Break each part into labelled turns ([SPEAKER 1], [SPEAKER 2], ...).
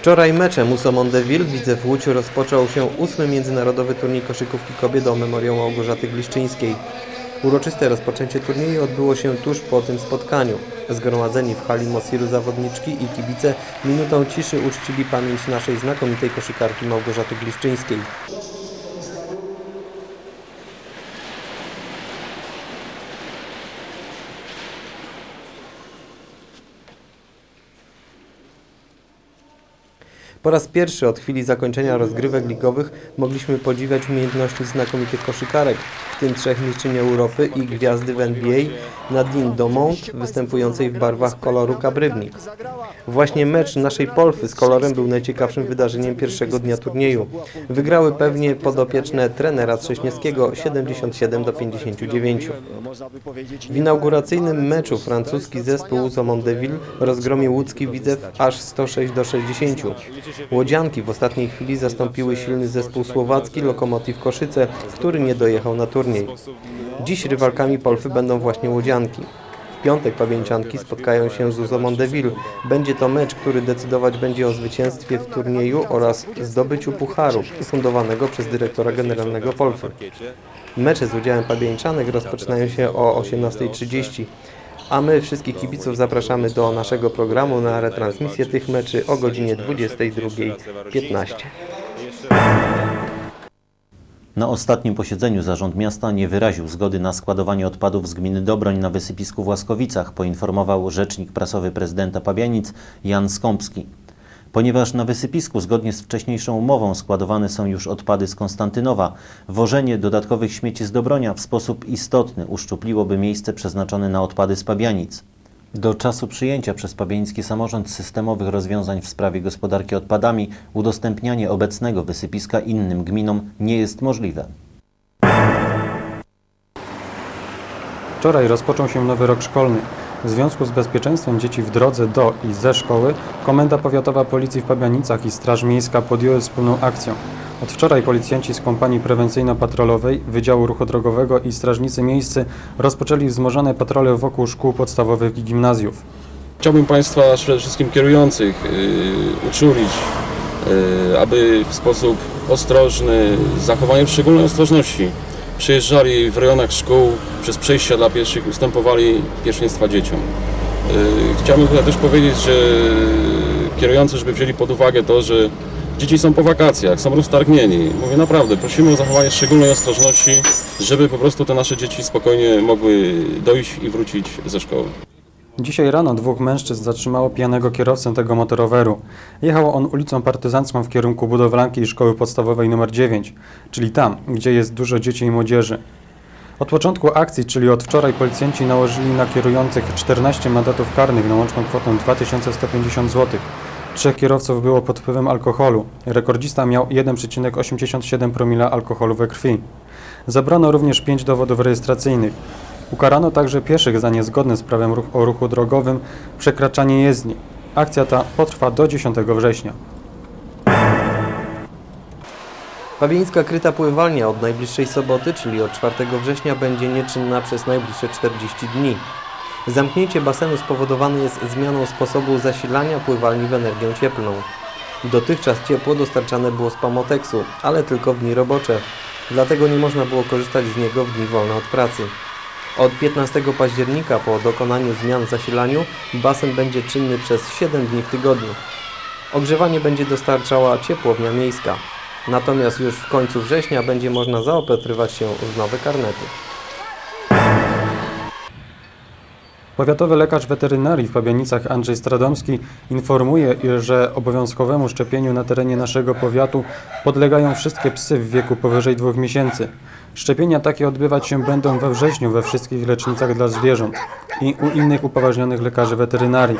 [SPEAKER 1] Wczoraj meczem USO Mondeville Widzew Łódź rozpoczął się ósmy międzynarodowy turniej koszykówki kobiet do Memoriał Małgorzaty Gliszczyńskiej. Uroczyste rozpoczęcie turnieju odbyło się tuż po tym spotkaniu. Zgromadzeni w hali Mosiru zawodniczki i kibice minutą ciszy uczcili pamięć naszej znakomitej koszykarki Małgorzaty Gliszczyńskiej. Po raz pierwszy od chwili zakończenia rozgrywek ligowych mogliśmy podziwiać umiejętności znakomitych koszykarek, w tym trzech mistrzyń Europy i gwiazdy w NBA Nadine Domont, występującej w barwach koloru kabrywnik. Właśnie mecz naszej Polfy z kolorem był najciekawszym wydarzeniem pierwszego dnia turnieju. Wygrały pewnie podopieczne trenera Trześniewskiego 77 do 59. W inauguracyjnym meczu francuski zespół USO Mondeville rozgromił łódzki Widzew aż 106 do 60. Łodzianki w ostatniej chwili zastąpiły silny zespół słowacki Lokomotiv Koszyce, który nie dojechał na turniej. Dziś rywalkami Polfy będą właśnie Łodzianki. W piątek pamięcianki spotkają się z USO Mondeville. Będzie to mecz, który decydować będzie o zwycięstwie w turnieju oraz zdobyciu pucharu ufundowanego przez dyrektora generalnego Polfy. Mecze z udziałem pamięcianek rozpoczynają się o 18.30, a my wszystkich kibiców zapraszamy do naszego programu na retransmisję tych meczy o godzinie 22.15.
[SPEAKER 2] Na ostatnim posiedzeniu Zarząd Miasta nie wyraził zgody na składowanie odpadów z gminy Dobroń na wysypisku w Łaskowicach, poinformował rzecznik prasowy prezydenta Pabianic Jan Skąpski. Ponieważ na wysypisku zgodnie z wcześniejszą umową składowane są już odpady z Konstantynowa, wożenie dodatkowych śmieci z Dobronia w sposób istotny uszczupliłoby miejsce przeznaczone na odpady z Pabianic. Do czasu przyjęcia przez pabiański samorząd systemowych rozwiązań w sprawie gospodarki odpadami udostępnianie obecnego wysypiska innym gminom nie jest możliwe.
[SPEAKER 3] Wczoraj rozpoczął się nowy rok szkolny. W związku z bezpieczeństwem dzieci w drodze do i ze szkoły, Komenda Powiatowa Policji w Pabianicach i Straż Miejska podjęły wspólną akcję. Od wczoraj policjanci z kompanii prewencyjno-patrolowej, Wydziału Ruchu Drogowego i strażnicy miejscy rozpoczęli wzmożone patrole wokół szkół podstawowych i gimnazjów.
[SPEAKER 4] Chciałbym Państwa, przede wszystkim kierujących, yy, uczulić, yy, aby w sposób ostrożny, z zachowaniem szczególnej ostrożności, przyjeżdżali w rejonach szkół, przez przejścia dla pieszych, ustępowali pierwszeństwa dzieciom. Yy, chciałbym tutaj też powiedzieć, że kierujący, żeby wzięli pod uwagę to, że dzieci są po wakacjach, są roztargnieni. Mówię naprawdę, prosimy o zachowanie szczególnej ostrożności, żeby po prostu te nasze dzieci spokojnie mogły dojść i wrócić ze szkoły.
[SPEAKER 3] Dzisiaj rano dwóch mężczyzn zatrzymało pijanego kierowcę tego motoroweru. Jechał on ulicą Partyzancką w kierunku budowlanki i szkoły podstawowej nr 9, czyli tam, gdzie jest dużo dzieci i młodzieży. Od początku akcji, czyli od wczoraj, policjanci nałożyli na kierujących 14 mandatów karnych na łączną kwotę 2150 zł. Trzech kierowców było pod wpływem alkoholu. Rekordzista miał 1,87 promila alkoholu we krwi. Zabrano również pięć dowodów rejestracyjnych. Ukarano także pieszych za niezgodne z prawem ruch o ruchu drogowym przekraczanie jezdni. Akcja ta potrwa do 10 września.
[SPEAKER 1] Pawieńska kryta pływalnia od najbliższej soboty, czyli od 4 września, będzie nieczynna przez najbliższe 40 dni. Zamknięcie basenu spowodowane jest zmianą sposobu zasilania pływalni w energię cieplną. Dotychczas ciepło dostarczane było z Pamoteksu, ale tylko w dni robocze. Dlatego nie można było korzystać z niego w dni wolne od pracy. Od 15 października po dokonaniu zmian w zasilaniu basen będzie czynny przez 7 dni w tygodniu. Ogrzewanie będzie dostarczała ciepłownia miejska. Natomiast już w końcu września będzie można zaopatrywać się w nowe karnety.
[SPEAKER 3] Powiatowy lekarz weterynarii w Pabianicach Andrzej Stradomski informuje, że obowiązkowemu szczepieniu na terenie naszego powiatu podlegają wszystkie psy w wieku powyżej dwóch miesięcy. Szczepienia takie odbywać się będą we wrześniu we wszystkich lecznicach dla zwierząt i u innych upoważnionych lekarzy weterynarii.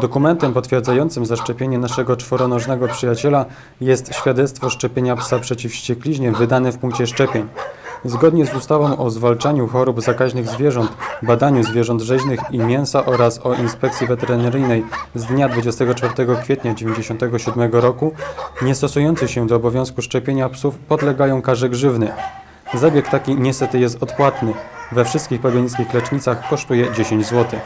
[SPEAKER 3] Dokumentem potwierdzającym zaszczepienie naszego czworonożnego przyjaciela jest świadectwo szczepienia psa przeciw wściekliźnie wydane w punkcie szczepień. Zgodnie z ustawą o zwalczaniu chorób zakaźnych zwierząt, badaniu zwierząt rzeźnych i mięsa oraz o inspekcji weterynaryjnej z dnia 24 kwietnia 1997 roku, niestosujący się do obowiązku szczepienia psów podlegają karze grzywny. Zabieg taki niestety jest odpłatny. We wszystkich pabianickich lecznicach kosztuje 10 zł.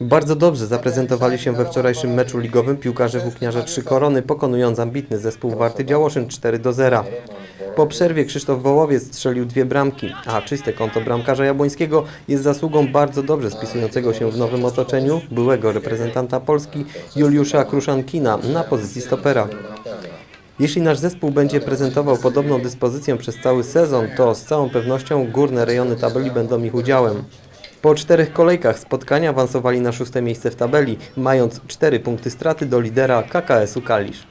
[SPEAKER 1] Bardzo dobrze zaprezentowali się we wczorajszym meczu ligowym piłkarze włókniarze Trzy Korony, pokonując ambitny zespół Warty Działoszyn 4 do 0. Po przerwie Krzysztof Wołowiec strzelił dwie bramki, a czyste konto bramkarza Jabłońskiego jest zasługą bardzo dobrze spisującego się w nowym otoczeniu byłego reprezentanta Polski Juliusza Kruszankina na pozycji stopera. Jeśli nasz zespół będzie prezentował podobną dyspozycję przez cały sezon, to z całą pewnością górne rejony tabeli będą ich udziałem. Po czterech kolejkach spotkania awansowali na szóste miejsce w tabeli, mając cztery punkty straty do lidera KKS-u Kalisz.